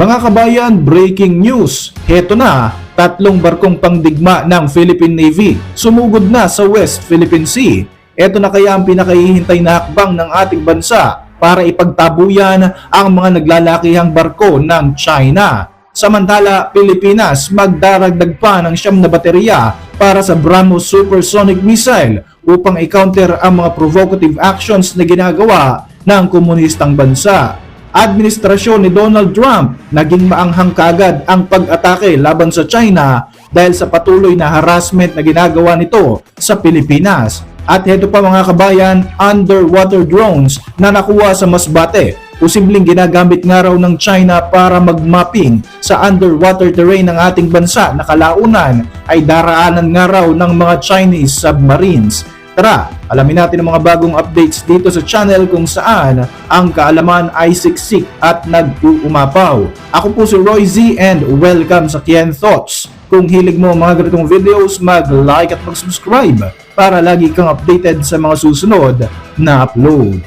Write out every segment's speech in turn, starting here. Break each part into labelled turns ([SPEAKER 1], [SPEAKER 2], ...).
[SPEAKER 1] Mga kabayan, breaking news. Heto na, tatlong barkong pangdigma ng Philippine Navy sumugod na sa West Philippine Sea. Ito na kaya ang pinakahihintay na hakbang ng ating bansa para ipagtabuyan ang mga naglalakihang barko ng China. Samantala, Pilipinas magdaragdag pa ng siyam na baterya para sa BrahMos supersonic missile upang i-counter ang mga provocative actions na ginagawa ng komunistang bansa. Administrasyon ni Donald Trump naging maanghang kagad ang pag-atake laban sa China dahil sa patuloy na harassment na ginagawa nito sa Pilipinas. At heto pa mga kabayan, underwater drones na nakuha sa Masbate. Posibleng ginagamit nga raw ng China para magmapping sa underwater terrain ng ating bansa na kalaunan ay daraanan nga raw ng mga Chinese submarines. Tara, alamin natin ang mga bagong updates dito sa channel kung saan ang kaalaman ay siksik at nag-uumapaw. Ako po si Roy Z and welcome sa Kien Thoughts. Kung hilig mo mga ganitong videos, mag-like at mag-subscribe para lagi kang updated sa mga susunod na upload.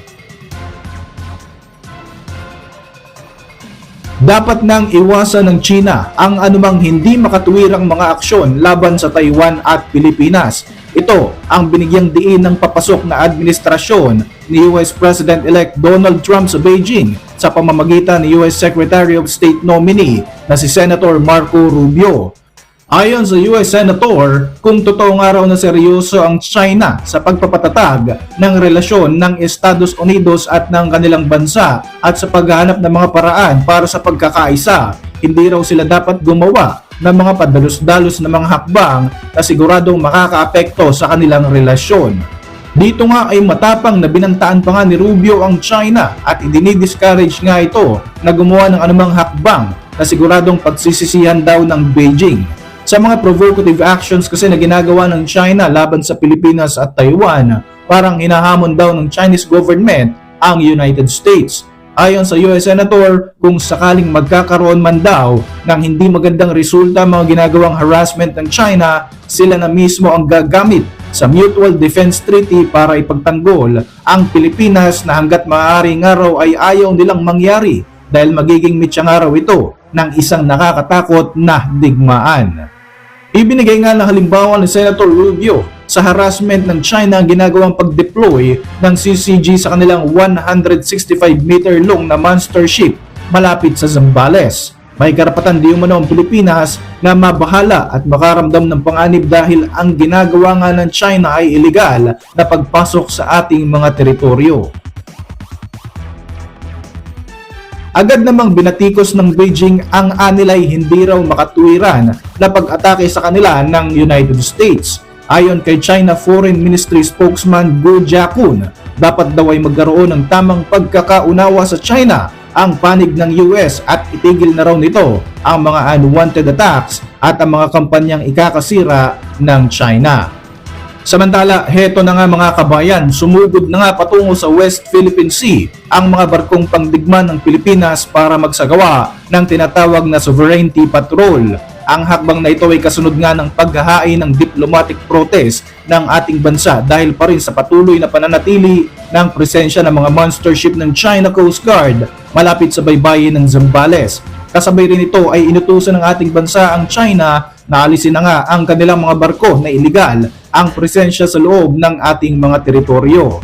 [SPEAKER 1] Dapat nang iwasan ng China ang anumang hindi makatuwirang mga aksyon laban sa Taiwan at Pilipinas. Ito ang binigyang diin ng papasok na administrasyon ni US President-elect Donald Trump sa Beijing sa pamamagitan ni US Secretary of State nominee na si Senator Marco Rubio. Ayon sa US Senator, kung totoo nga raw na seryoso ang China sa pagpapatatag ng relasyon ng Estados Unidos at ng kanilang bansa at sa paghahanap ng mga paraan para sa pagkakaisa, hindi raw sila dapat gumawa ng mga padalos-dalos na mga hakbang na siguradong makakaapekto sa kanilang relasyon. Dito nga ay matapang na binantaan pa nga ni Rubio ang China at idinidiscourage nga ito na gumawa ng anumang hakbang na siguradong pagsisisihan daw ng Beijing. Sa mga provocative actions kasi na ginagawa ng China laban sa Pilipinas at Taiwan, parang hinahamon daw ng Chinese government ang United States. Ayon sa US Senator, kung sakaling magkakaroon man daw ng hindi magandang resulta mga ginagawang harassment ng China, sila na mismo ang gagamit sa Mutual Defense Treaty para ipagtanggol ang Pilipinas na hanggat maaari nga raw ay ayaw nilang mangyari dahil magiging mitya nga raw ito ng isang nakakatakot na digmaan. Ibinigay nga ng halimbawa ni Senator Rubio sa harassment ng China ang ginagawang pag-deploy ng CCG sa kanilang 165 meter long na monster ship malapit sa Zambales. May karapatan di umano ang Pilipinas na mabahala at makaramdam ng panganib dahil ang ginagawa nga ng China ay illegal na pagpasok sa ating mga teritoryo. Agad namang binatikos ng Beijing ang anilay hindi raw makatuwiran na pag-atake sa kanila ng United States. Ayon kay China Foreign Ministry spokesman Guo Jiakun, dapat daw ay magkaroon ng tamang pagkakaunawa sa China ang panig ng US at itigil na raw nito ang mga unwanted attacks at ang mga kampanyang ikakasira ng China. Samantala, heto na nga mga kabayan, sumugod na nga patungo sa West Philippine Sea ang mga barkong pangdigma ng Pilipinas para magsagawa ng tinatawag na Sovereignty Patrol. Ang hakbang na ito ay kasunod nga ng paghahain ng diplomatic protest ng ating bansa dahil pa rin sa patuloy na pananatili ng presensya ng mga monster ship ng China Coast Guard malapit sa baybayin ng Zambales. Kasabay rin ito ay inutusan ng ating bansa ang China na alisin na nga ang kanilang mga barko na iligal ang presensya sa loob ng ating mga teritoryo.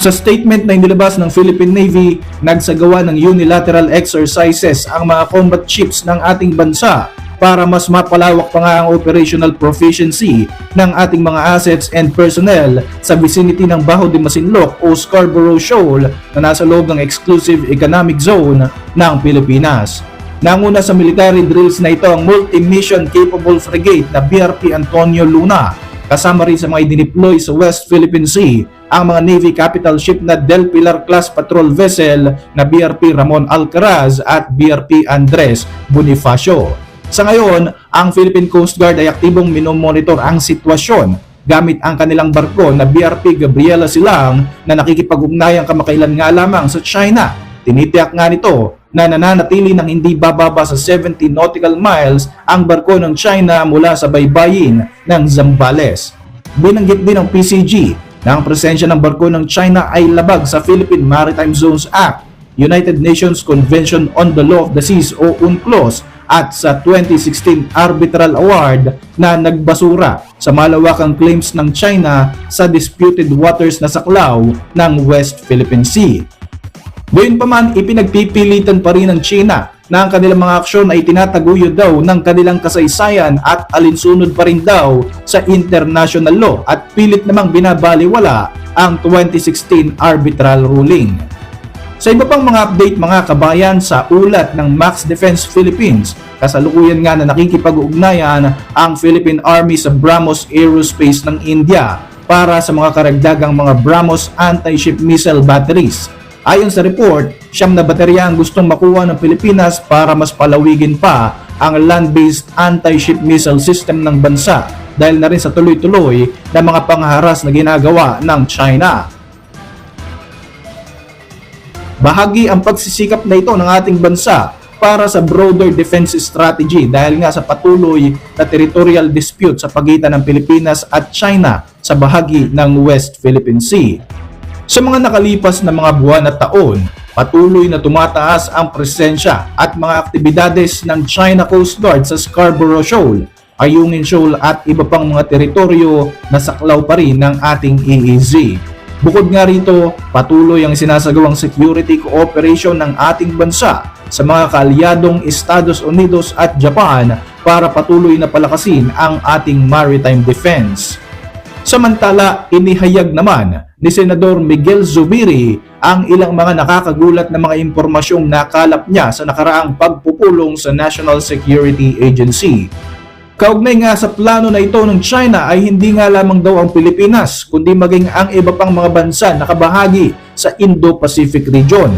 [SPEAKER 1] Sa statement na inilabas ng Philippine Navy, nagsagawa ng unilateral exercises ang mga combat ships ng ating bansa para mas mapalawak pa nga ang operational proficiency ng ating mga assets and personnel sa vicinity ng Baho de Masinloc o Scarborough Shoal na nasa loob ng exclusive economic zone ng Pilipinas. Nanguna sa military drills na ito ang multi-mission capable frigate na BRP Antonio Luna. Kasama rin sa mga idineploy sa West Philippine Sea ang mga Navy capital ship na Del Pilar class patrol vessel na BRP Ramon Alcaraz at BRP Andres Bonifacio. Sa ngayon, ang Philippine Coast Guard ay aktibong minomonitor ang sitwasyon gamit ang kanilang barko na BRP Gabriela Silang na nakikipag-ugnayang kamakailan nga lamang sa China. Tinitiyak nga nito na nananatili ng hindi bababa sa 70 nautical miles ang barko ng China mula sa baybayin ng Zambales. Binanggit din ng PCG na ang presensya ng barko ng China ay labag sa Philippine Maritime Zones Act United Nations Convention on the Law of the Seas o UNCLOS at sa 2016 Arbitral Award na nagbasura sa malawakang claims ng China sa disputed waters na saklaw ng West Philippine Sea. Gayunpaman, ipinagpipilitan pa rin ng China na ang kanilang mga aksyon ay tinataguyod daw ng kanilang kasaysayan at alinsunod pa rin daw sa international law at pilit namang binabaliwala ang 2016 arbitral ruling. Sa iba pang mga update mga kabayan sa ulat ng Max Defense Philippines, kasalukuyan nga na nakikipag-ugnayan ang Philippine Army sa BrahMos Aerospace ng India para sa mga karagdagang mga BrahMos anti-ship missile batteries. Ayon sa report, siyam na baterya ang gustong makuha ng Pilipinas para mas palawigin pa ang land-based anti-ship missile system ng bansa dahil na rin sa tuloy-tuloy na mga pangharas na ginagawa ng China. Bahagi ang pagsisikap na ito ng ating bansa para sa broader defense strategy dahil nga sa patuloy na territorial dispute sa pagitan ng Pilipinas at China sa bahagi ng West Philippine Sea. Sa mga nakalipas na mga buwan at taon, patuloy na tumataas ang presensya at mga aktibidades ng China Coast Guard sa Scarborough Shoal, Ayungin Shoal at iba pang mga teritoryo na saklaw pa rin ng ating EEZ. Bukod nga rito, patuloy ang sinasagawang security cooperation ng ating bansa sa mga kaalyadong Estados Unidos at Japan para patuloy na palakasin ang ating maritime defense. Samantala, inihayag naman ni Senador Miguel Zubiri ang ilang mga nakakagulat na mga impormasyong nakalap niya sa nakaraang pagpupulong sa National Security Agency. Kaugnay nga sa plano na ito ng China ay hindi nga lamang daw ang Pilipinas kundi maging ang iba pang mga bansa na kabahagi sa Indo-Pacific region.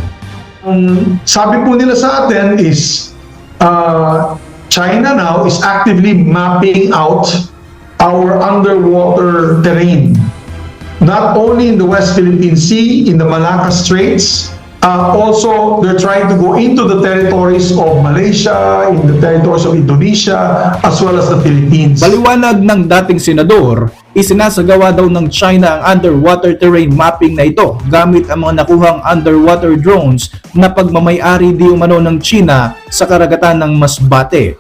[SPEAKER 2] Ang sabi po nila sa atin is uh, China now is actively mapping out our underwater terrain. Not only in the West Philippine Sea, in the Malacca Straits, uh, also they're trying to go into the territories of Malaysia, in the territories of Indonesia, as well as the Philippines.
[SPEAKER 1] Baliwanag ng dating senador, isinasagawa daw ng China ang underwater terrain mapping na ito gamit ang mga nakuhang underwater drones na pagmamayari di umano ng China sa karagatan ng Masbate.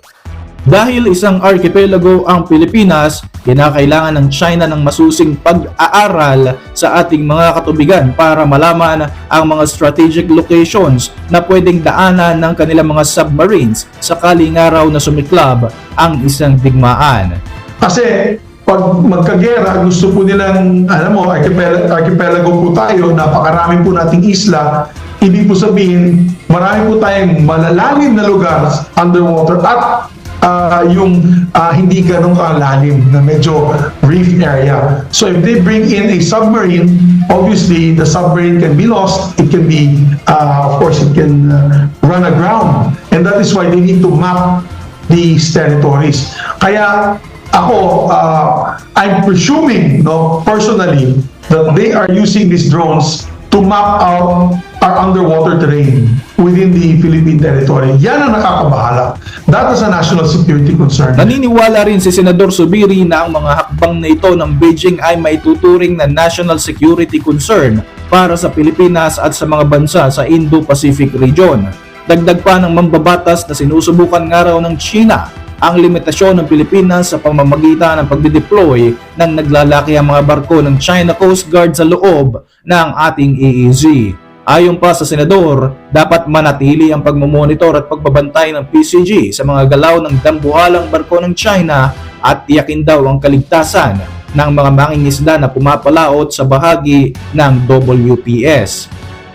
[SPEAKER 1] Dahil isang archipelago ang Pilipinas, kinakailangan ng China ng masusing pag-aaral sa ating mga katubigan para malaman ang mga strategic locations na pwedeng daanan ng kanilang mga submarines sakaling araw na sumiklab ang isang digmaan.
[SPEAKER 2] Kasi pag magkagera, gusto po nilang, alam mo, archipelago, archipelago po tayo, napakarami po nating isla. Ibig po sabihin, marami po tayong malalalim na lugar underwater at ah, yung ah, hindi ganong kalalim na medyo reef area. So if they bring in a submarine, obviously the submarine can be lost. It can be, ah, of course, it can ah, run aground. And that is why they need to map these territories. Kaya ako, uh, I'm presuming, no, personally, that they are using these drones to map out our underwater terrain within the Philippine territory. Yan ang nakakabahala. That is a national security concern.
[SPEAKER 1] Naniniwala rin si Senador Subiri na ang mga hakbang na ito ng Beijing ay may tuturing na national security concern para sa Pilipinas at sa mga bansa sa Indo-Pacific region. Dagdag pa ng mambabatas na sinusubukan nga raw ng China ang limitasyon ng Pilipinas sa pamamagitan ng pagdideploy ng naglalaki ang mga barko ng China Coast Guard sa loob ng ating EEZ. Ayon pa sa senador, dapat manatili ang pagmumonitor at pagbabantay ng PCG sa mga galaw ng dambuhalang barko ng China at tiyakin daw ang kaligtasan ng mga mangingisda na pumapalaot sa bahagi ng WPS.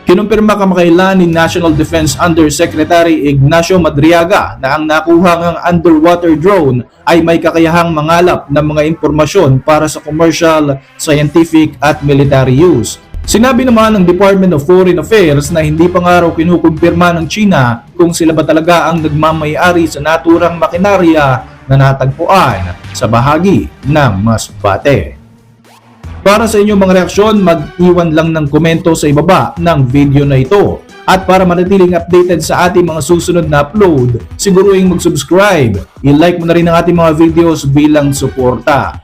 [SPEAKER 1] Kinumpirma kamakailan ni National Defense Undersecretary Ignacio Madriaga na ang nakuhang underwater drone ay may kakayahang mangalap ng mga impormasyon para sa commercial, scientific at military use. Sinabi naman ng Department of Foreign Affairs na hindi pa nga raw kinukumpirma ng China kung sila ba talaga ang nagmamayari sa naturang makinarya na natagpuan sa bahagi ng Masbate. Para sa inyong mga reaksyon, mag-iwan lang ng komento sa ibaba ng video na ito. At para manatiling updated sa ating mga susunod na upload, siguruing mag-subscribe. I-like mo na rin ang ating mga videos bilang suporta.